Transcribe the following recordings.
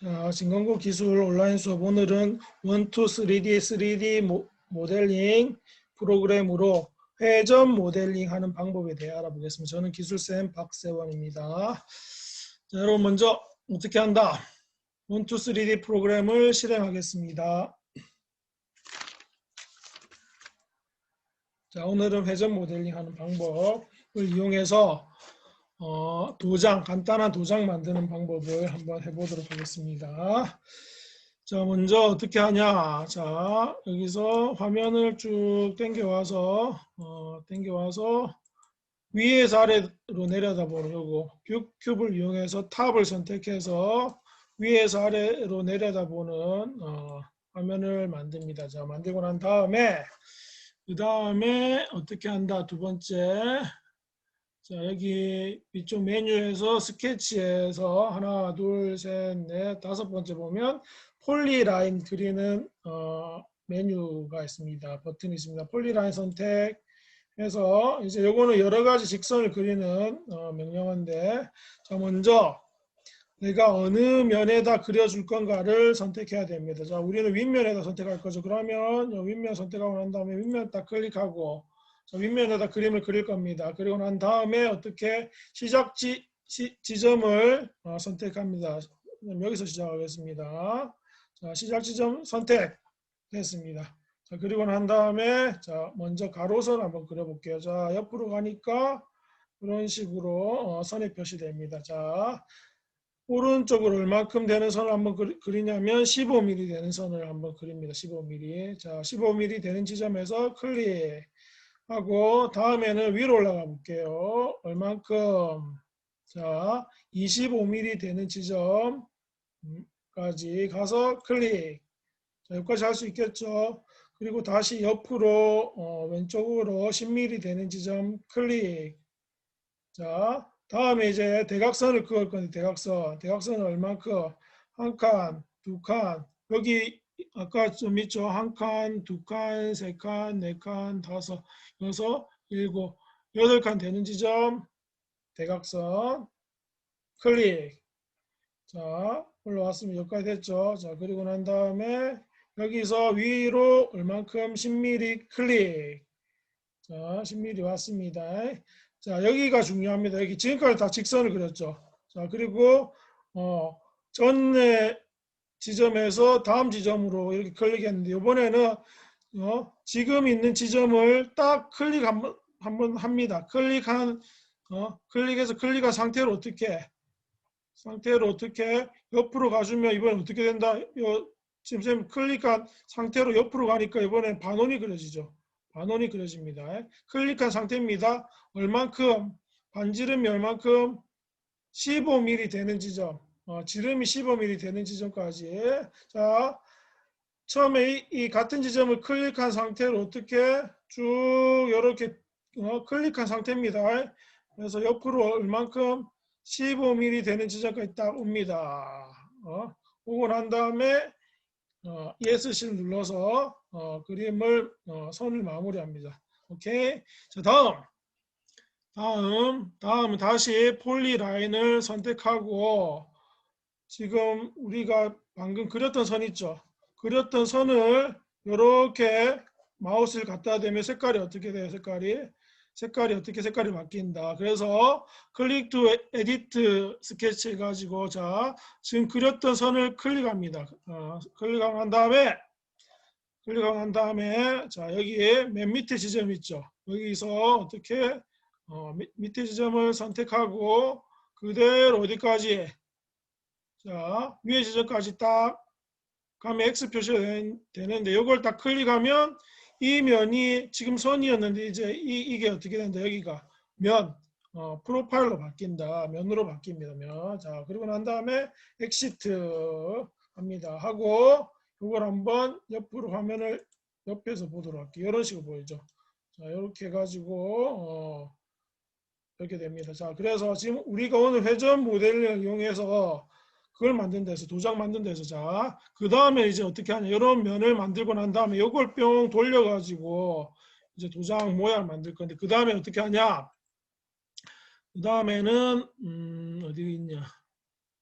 자, 진광고 기술 온라인 수업 오늘은 1, 2, 3D, 3D 모, 모델링 프로그램으로 회전 모델링 하는 방법에 대해 알아보겠습니다. 저는 기술쌤 박세원입니다. 자, 여러분 먼저 어떻게 한다? 1, 2, 3D 프로그램을 실행하겠습니다. 자, 오늘은 회전 모델링 하는 방법을 이용해서 어, 도장, 간단한 도장 만드는 방법을 한번 해보도록 하겠습니다. 자, 먼저 어떻게 하냐. 자, 여기서 화면을 쭉 당겨와서, 어, 당겨와서 위에서 아래로 내려다 보려고 뷰 큐브를 이용해서 탑을 선택해서 위에서 아래로 내려다보는 어, 화면을 만듭니다. 자, 만들고 난 다음에 그 다음에 어떻게 한다. 두 번째. 자, 여기 위쪽 메뉴에서 스케치에서 하나, 둘, 셋, 넷, 다섯 번째 보면 폴리라인 그리는 어, 메뉴가 있습니다. 버튼이 있습니다. 폴리라인 선택해서 이제 요거는 여러 가지 직선을 그리는 어, 명령어인데 자, 먼저 내가 어느 면에다 그려줄 건가를 선택해야 됩니다. 자, 우리는 윗면에다 선택할 거죠. 그러면 요 윗면 선택하고 난 다음에 윗면 딱 클릭하고 자, 윗면에다 그림을 그릴 겁니다. 그리고 난 다음에 어떻게 시작지 시, 지점을 어, 선택합니다. 여기서 시작하겠습니다. 자, 시작 지점 선택했습니다. 자, 그리고 난 다음에 자, 먼저 가로선 한번 그려볼게요. 자, 옆으로 가니까 이런 식으로 어, 선이 표시됩니다. 자, 오른쪽으로 얼만큼 되는 선을 한번 그리- 그리냐면 15mm 되는 선을 한번 그립니다. 15mm. 자, 15mm 되는 지점에서 클릭. 하고 다음에는 위로 올라가 볼게요. 얼만큼? 자, 25mm 되는 지점까지 가서 클릭. 자, 여기까지 할 수 있겠죠? 그리고 다시 옆으로 어, 왼쪽으로 10mm 되는 지점 클릭. 자, 다음에 이제 대각선을 그을 건데 대각선. 대각선은 얼만큼? 한 칸, 두 칸. 여기 아까 좀 있죠? 한 칸, 두 칸, 세 칸, 네 칸, 다섯, 여섯, 일곱, 여덟 칸 되는 지점 대각선 클릭. 자, 올라왔으면 여기까지 됐죠? 자, 그리고 난 다음에 여기서 위로 얼만큼 10mm 클릭. 자, 10mm 왔습니다. 자, 여기가 중요합니다. 여기 지금까지 다 직선을 그렸죠. 자, 그리고 어, 전에 지점에서 다음 지점으로 이렇게 클릭했는데 이번에는 어, 지금 있는 지점을 딱 클릭 한번 한번 합니다. 클릭한 어, 클릭해서 클릭한 상태로 어떻게 상태로 어떻게 옆으로 가주면 이번에 어떻게 된다? 요 지금 쌤 클릭한 상태로 옆으로 가니까 이번엔 반원이 그려지죠. 반원이 그려집니다. 클릭한 상태입니다. 얼만큼 반지름이 얼만큼 15mm 되는 지점. 어, 지름이 15mm 되는 지점까지. 자, 처음에 이, 이 같은 지점을 클릭한 상태로 어떻게 쭉 이렇게 어, 클릭한 상태입니다. 그래서 옆으로 얼만큼 15mm 되는 지점까지 딱 옵니다. 어, 오고 난 다음에 어, ESC를 눌러서 어, 그림을 어, 선을 마무리합니다. 오케이. 자 다음 다음 다음은 다시 폴리 라인을 선택하고 지금 우리가 방금 그렸던 선 있죠. 그렸던 선을 이렇게 마우스를 갖다 대면 색깔이 어떻게 돼요? 색깔이 색깔이 어떻게 색깔이 바뀐다. 그래서 클릭 투 에디트 스케치 해가지고 자 지금 그렸던 선을 클릭합니다. 어, 난 다음에 난 다음에 자 여기에 맨 밑에 지점 있죠. 여기서 어떻게 어, 밑- 밑에 지점을 선택하고 그대로 어디까지 자 위에 지점까지 딱 가면 X 표시가 된- 되는데 이걸 딱 클릭하면 이 면이 지금 선이었는데 이제 이, 이게 어떻게 된다? 여기가 면 어, 프로파일로 바뀐다. 면으로 바뀝니다 면 자 그리고 난 다음에 엑시트 합니다. 하고 이걸 한번 옆으로 화면을 옆에서 보도록 할게요. 이런 식으로 보이죠? 자 이렇게 해가지고 어, 이렇게 됩니다. 자 그래서 지금 우리가 오늘 회전 모델을 이용해서 그걸 만든 데서 도장 만든 데서 자 그 다음에 이제 어떻게 하냐 이런 면을 만들고 난 다음에 이걸 뿅 돌려가지고 이제 도장 모양을 만들 건데 그 다음에 어떻게 하냐 그 다음에는 음, 어디 있냐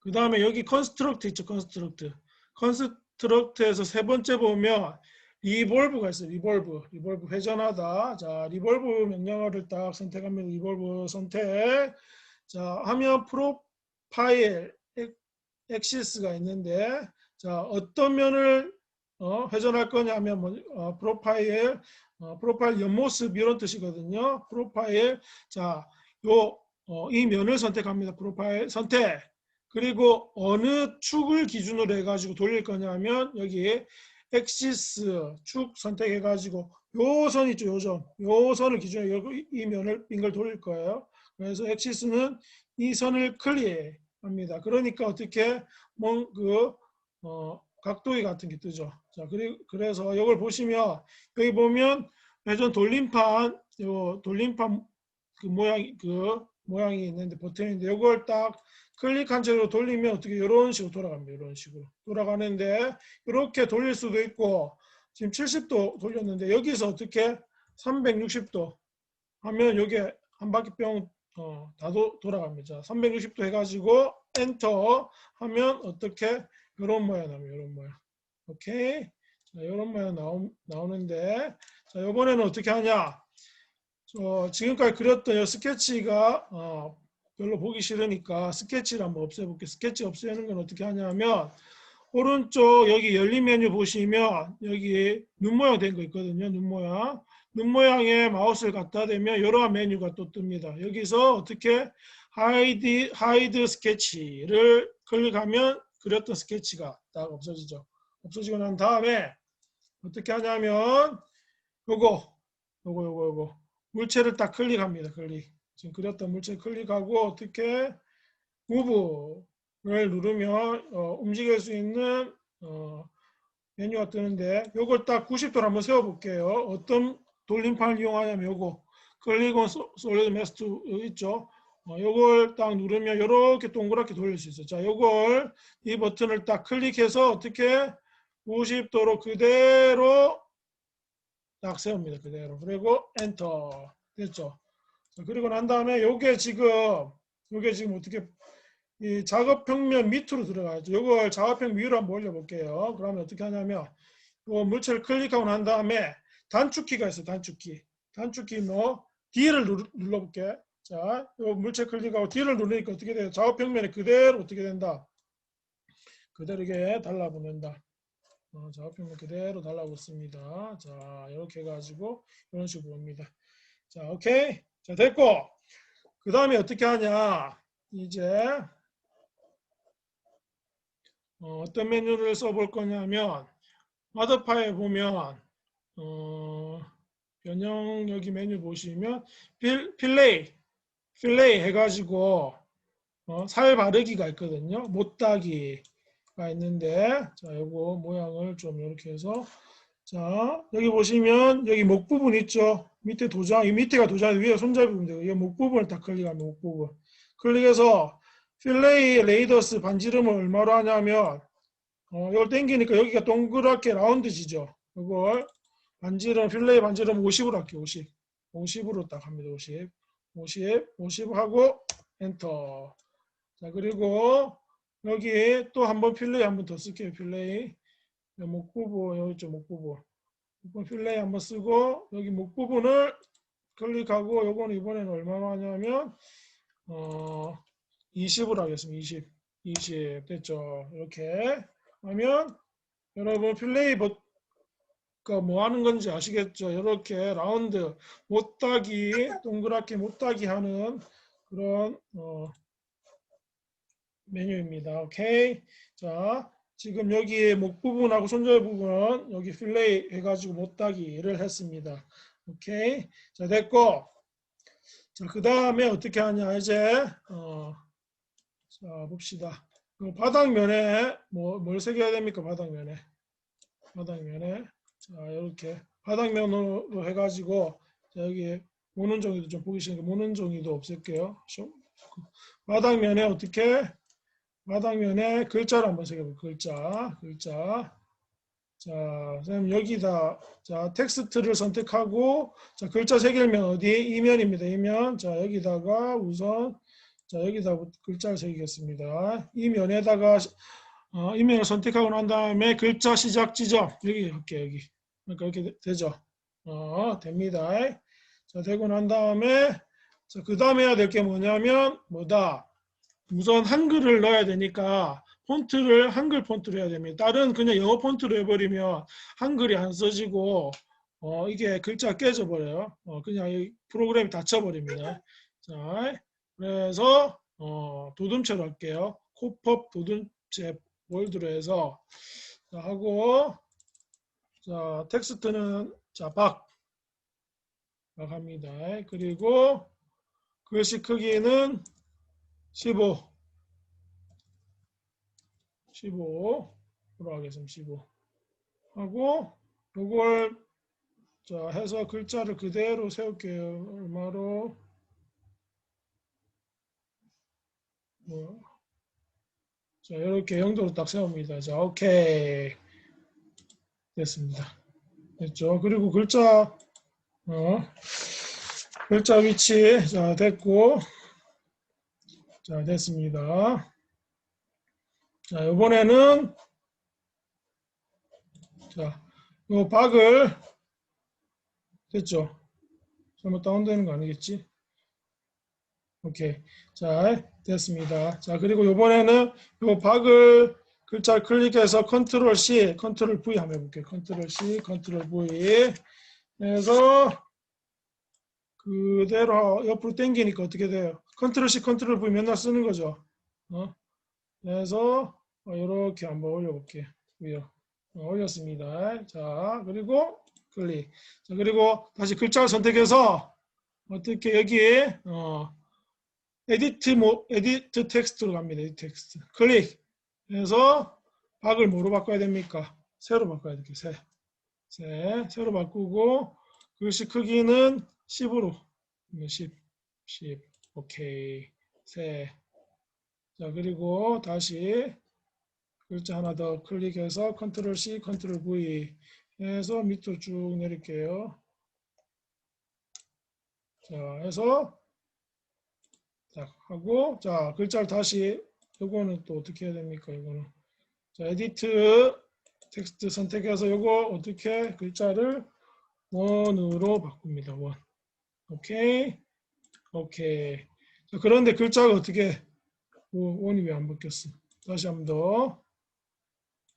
그 다음에 여기 컨스트럭트 있죠, 컨스트럭트. 컨스트럭트에서 세 번째 보면 리볼브가 있어요, 리볼브. 리볼브 회전하다. 자, 리볼브 명령어를 딱 선택합니다. 리볼브 선택. 자, 하면 프로파일 엑- 엑시스가 있는데, 자, 어떤 면을 어, 회전할 거냐면 뭐, 어, 프로파일, 어, 프로파일 옆모습 이런 뜻이거든요. 프로파일. 자, 요, 어, 이 면을 선택합니다. 프로파일 선택. 그리고 어느 축을 기준으로 해가지고 돌릴 거냐면 여기 엑시스 축 선택해가지고 요 선 있죠, 요 선. 요 선을 기준으로 이- 이 면을 빙글 돌릴 거예요. 그래서 엑시스는 이 선을 클릭 합니다. 그러니까 어떻게 뭐그 어, 각도기 같은 게 뜨죠. 자, 그리고 그래서 이걸 보시면 여기 보면 회전 돌림판 요 돌림판 그 모양 그 모양이 있는데 버튼인데 이걸 딱 클릭한 채로 돌리면 어떻게 이런 식으로 돌아갑니다. 이런 식으로 돌아가는데 이렇게 돌릴 수도 있고 지금 70도 돌렸는데 여기서 어떻게 360도 하면 여기에 한 바퀴 뿅 어, 다 도, 돌아갑니다. 360도 해가지고 엔터 하면 어떻게 이런 모양 나옵니다. 이런 모양. 오케이. 자, 이런 모양 나오, 나오는데 자, 이번에는 어떻게 하냐? 저 지금까지 그렸던 이 스케치가 어, 별로 보기 싫으니까 스케치를 한번 없애볼게요. 스케치 없애는 건 어떻게 하냐면 오른쪽 여기 열린 메뉴 보시면 여기 눈 모양 된 거 있거든요. 눈 모양. 눈 모양에 마우스를 갖다 대면 여러 메뉴가 또 뜹니다. 여기서 어떻게 하이드 하이드 스케치를 클릭하면 그렸던 스케치가 딱 없어지죠. 없어지고 난 다음에 어떻게 하냐면 요거 요거 요거 요거 물체를 딱 클릭합니다. 클릭. 지금 그렸던 물체 클릭하고 어떻게 무브를 누르면 어, 움직일 수 있는 어, 메뉴가 뜨는데 요걸 딱 90도로 한번 세워 볼게요. 어떤 돌림판을 이용하냐면 요거 클릭 온 솔리드 메스트 있죠. 어, 요걸 딱 누르면 이렇게 동그랗게 돌릴 수 있어요. 자, 요걸 이 버튼을 딱 클릭해서 어떻게 90도로 그대로 딱 세웁니다. 그대로. 그리고 엔터. 됐죠. 자, 그리고 난 다음에 요게 지금 요게 지금 어떻게 이 작업 평면 밑으로 들어가야죠. 요걸 작업평 위로 한번 올려 볼게요. 그러면 어떻게 하냐면 요 물체를 클릭하고 난 다음에 단축키가 있어요. 단축키. 단축키 뭐 D를 누르, 눌러 볼게. 자, 요 물체 클릭하고 D를 누르니까 어떻게 돼요? 작업 평면에 그대로 어떻게 된다? 그대로 이게 달라붙는다. 어, 작업 평면 그대로 달라붙습니다. 자, 이렇게 해가지고 이런 식으로 옵니다. 자, 오케이. 자, 됐고. 그 다음에 어떻게 하냐. 이제 어, 떤 메뉴를 써볼 거냐면 마더파에 보면 어, 변형 여기 메뉴 보시면 필, 필레이 필레이 해가지고 어, 살 바르기가 있거든요. 못따기가 있는데 자 요거 모양을 좀 이렇게 해서 자 여기 보시면 여기 목 부분 있죠. 밑에 도장 이 밑에가 도장 위에 손잡이면 되고 이목 부분을 딱 클릭하면 목 부분 클릭해서 필레이 레이더스 반지름을 얼마로 하냐면 어, 이걸 당기니까 여기가 동그랗게 라운드지죠. 이걸 반지름 필레이 반지름 50으로 할게요. 50. 50으로 딱 합니다. 50. 50. 50 하고 엔터. 자, 그리고 여기 또 한번 필레이 한번 더 쓸게요. 필레이. 목 부분 여기 있죠. 목 부분. 목부분 필레이 한번 쓰고 여기 목 부분을 클릭하고 요거는 이번에는 얼마나 하냐면 어 20으로 하겠습니다. 20. 20 됐죠. 이렇게 하면 여러분 필레이 버 가뭐 하는 건지 아시겠죠? 이렇게 라운드 못 따기 동그랗게 못 따기 하는 그런 어, 메뉴입니다. 오케이. 자, 지금 여기 목 부분하고 손잡이 부분은 여기 필레이 해가지고 못 따기를 했습니다. 오케이. 자, 됐고. 자, 그 다음에 어떻게 하냐. 이제, 어, 자, 봅시다. 그 바닥면에 뭐, 뭘 새겨야 됩니까? 바닥면에. 바닥면에. 자, 이렇게. 바닥면으로 해가지고, 자, 여기 모는 종이도 좀 보기 싫으니까 모는 종이도 없앨게요. 쇼. 바닥면에 어떻게? 바닥면에 글자를 한번 새겨볼게요. 글자. 글자. 자, 선생님 여기다 자 텍스트를 선택하고 자 글자 새길면 어디 이면입니다. 이면 자 여기다가 우선 자 여기다 글자를 새기겠습니다. 이 면에다가 어, 이 면을 선택하고 난 다음에 글자 시작 지점 여기 할게요 여기 그러니까 이렇게 되- 되죠. 어 됩니다. 자 되고 난 다음에 자 그 다음에 해야 될 게 뭐냐면 뭐다 우선 한글을 넣어야 되니까 폰트를 한글 폰트로 해야 됩니다. 다른 그냥 영어 폰트로 해버리면 한글이 안 써지고 어, 이게 글자 깨져 버려요. 어, 그냥 이 프로그램이 닫혀버립니다. 자, 그래서 어, 도둠체로 할게요. 코펍 도둠체 월드로 해서 자, 하고 자 텍스트는 자박 박 합니다. 그리고 글씨 크기는 15 15로 하겠습니다. 15 하고 요걸 자 해서 글자를 그대로 세울게요. 얼마로 뭐. 자 이렇게 영도로 딱 세웁니다. 자 오케이 됐습니다. 됐죠. 그리고 글자 어 글자 위치 자 됐고 자 됐습니다. 자 이번에는 자 요 박을 됐죠? 잘못 다운되는 거 아니겠지? 오케이. 자, 됐습니다. 자, 그리고 이번에는 요 박을 글자를 클릭해서 컨트롤 C, 컨트롤 V 한번 해볼게요. 컨트롤 C, 컨트롤 V. 해서 그대로 옆으로 당기니까 어떻게 돼요? 컨트롤 C, 컨트롤 V 맨날 쓰는 거죠. 어? 그래서 이렇게 한번 올려볼게요. 어, 올렸습니다. 자, 그리고 클릭. 자, 그리고 다시 글자를 선택해서 어떻게 여기 어, 에디트 모 에디트 텍스트로 갑니다. 에디트 텍스트. 클릭. 해서 박을 뭐로 바꿔야 됩니까? 세로 바꿔야 될게요. 세. 세. 세로 바꾸고 글씨 크기는 10으로. 10. 10. 오케이. 세. 자, 그리고 다시 글자 하나 더 클릭해서 컨트롤 C, 컨트롤 V 해서 밑으로 쭉 내릴게요. 자, 해서 자, 하고 자, 글자를 다시 요거는 또 어떻게 해야 됩니까? 요거는 자, 에디트 텍스트 선택해서 요거 어떻게 글자를 원으로 바꿉니다. 원. 오케이. 오케이. 자, 그런데 글자가 어떻게 원- 원이 왜 안 바뀌었어? 다시 한 번 더.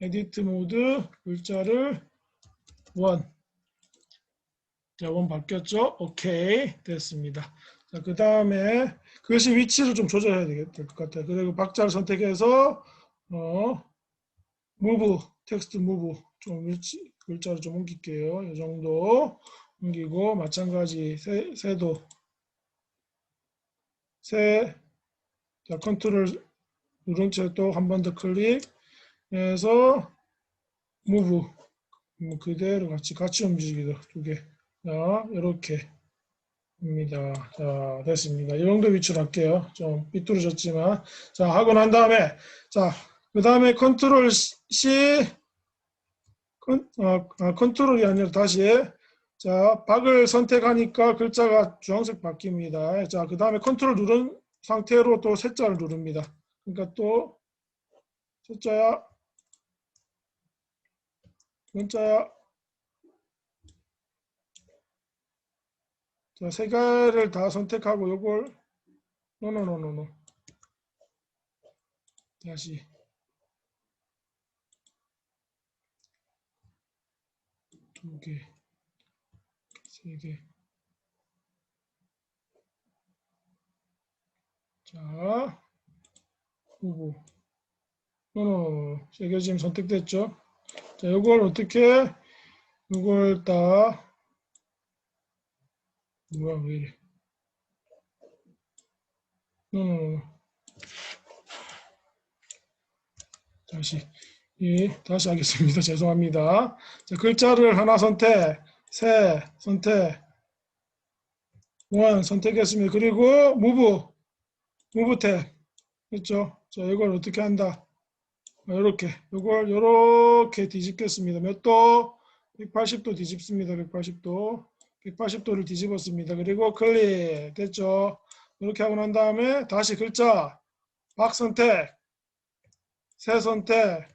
에디트 모드 글자를 원. 자, 원 바뀌었죠? 오케이. 됐습니다. 자, 그 다음에 글씨 위치를 좀 조절해야 될 것 같아요. 그리고 박자를 선택해서, 어, 무브, 텍스트 무브. 좀 위치, 글자를 좀 옮길게요. 이 정도 옮기고, 마찬가지, 세, 세도. 세, 자, 컨트롤 누른 채 또 한 번 더 클릭해서, 무브. 뭐 그대로 같이 같이 움직이도 두 개. 자, 이렇게 입니다. 자, 됐습니다. 이 정도 위치로 할게요. 좀 삐뚤어졌지만. 자, 하고 난 다음에 자, 그 다음에 컨트롤 C 컨, 어, 아, 컨트롤이 아니라 다시 자, 박을 선택하니까 글자가 주황색 바뀝니다. 자, 그 다음에 컨트롤 누른 상태로 또 세자를 누릅니다. 그러니까 또 세자야 문자야 자, 세 개를 다 선택하고 요걸 노노노노노 다시 두 개, 세 개. 자, 후보. 노노노노 세개 지금 선택됐죠? 자, 요걸 어떻게 요걸 다 뭐야 왜 이래. 노노노 다시 예 다시 하겠습니다. 죄송합니다. 자 글자를 하나 선택. 세 선택. 원 선택했습니다 그리고 무브. 무브 탭. 그렇죠? 자 이걸 어떻게 한다? 이렇게. 이걸 이렇게 뒤집겠습니다. 몇 도? 180도 뒤집습니다. 180도 180도를 뒤집었습니다. 그리고 클릭 됐죠. 이렇게 하고 난 다음에 다시 글자 박 선택, 새 선택,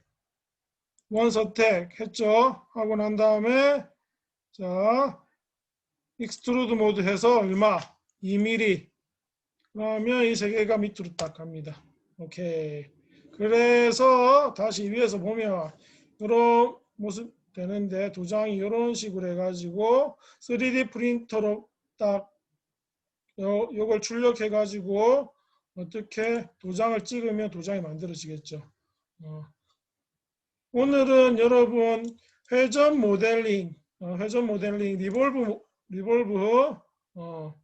원 선택 했죠. 하고 난 다음에 자 익스트루드 모드 해서 얼마? 2mm 그러면 이 세 개가 밑으로 딱 갑니다. 오케이. 그래서 다시 위에서 보면 이런 모습 되는데 도장이 이런 식으로 해가지고 3D 프린터로 딱 요, 요걸 출력해 가지고 어떻게 도장을 찍으면 도장이 만들어지겠죠. 어. 오늘은 여러분 회전 모델링, 어, 회전 모델링 리볼브 리볼브 어,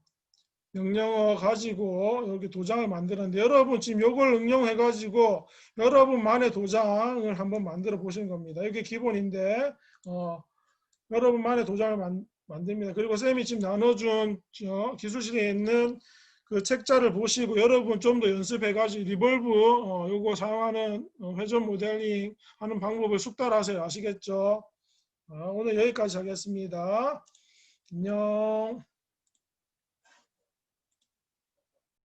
명령어 가지고 여기 도장을 만드는데 여러분 지금 요걸 응용해 가지고 여러분만의 도장을 한번 만들어 보시는 겁니다. 이게 기본인데 어, 여러분만의 도장을 만, 만듭니다. 그리고 쌤이 지금 나눠준 저 기술실에 있는 그 책자를 보시고 여러분 좀 더 연습해 가지고 리볼브 어, 요거 사용하는 어, 회전 모델링 하는 방법을 숙달하세요. 아시겠죠? 어, 오늘 여기까지 하겠습니다. 안녕.